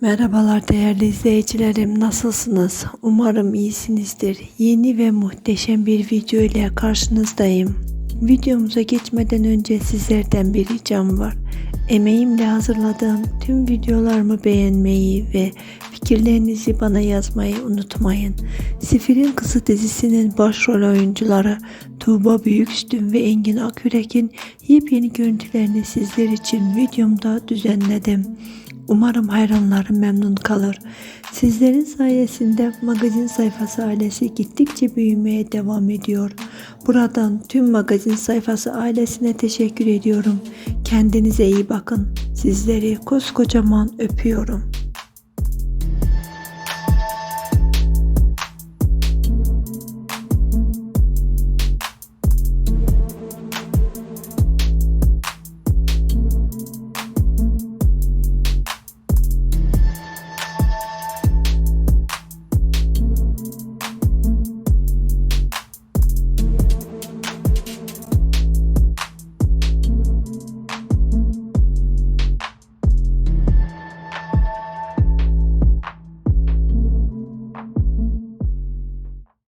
Merhabalar değerli izleyicilerim nasılsınız? Umarım iyisinizdir. Yeni ve muhteşem bir video ile karşınızdayım. Videomuza geçmeden önce sizlerden bir ricam var. Emeğimle hazırladığım tüm videolarımı beğenmeyi ve fikirlerinizi bana yazmayı unutmayın. Sifir'in Kızı dizisinin başrol oyuncuları Tuğba Büyüküstün ve Engin Akürek'in yepyeni görüntülerini sizler için videomda düzenledim. Umarım hayranlarım memnun kalır. Sizlerin sayesinde magazin sayfası ailesi gittikçe büyümeye devam ediyor. Buradan tüm magazin sayfası ailesine teşekkür ediyorum. Kendinize iyi bakın. Sizleri koskocaman öpüyorum.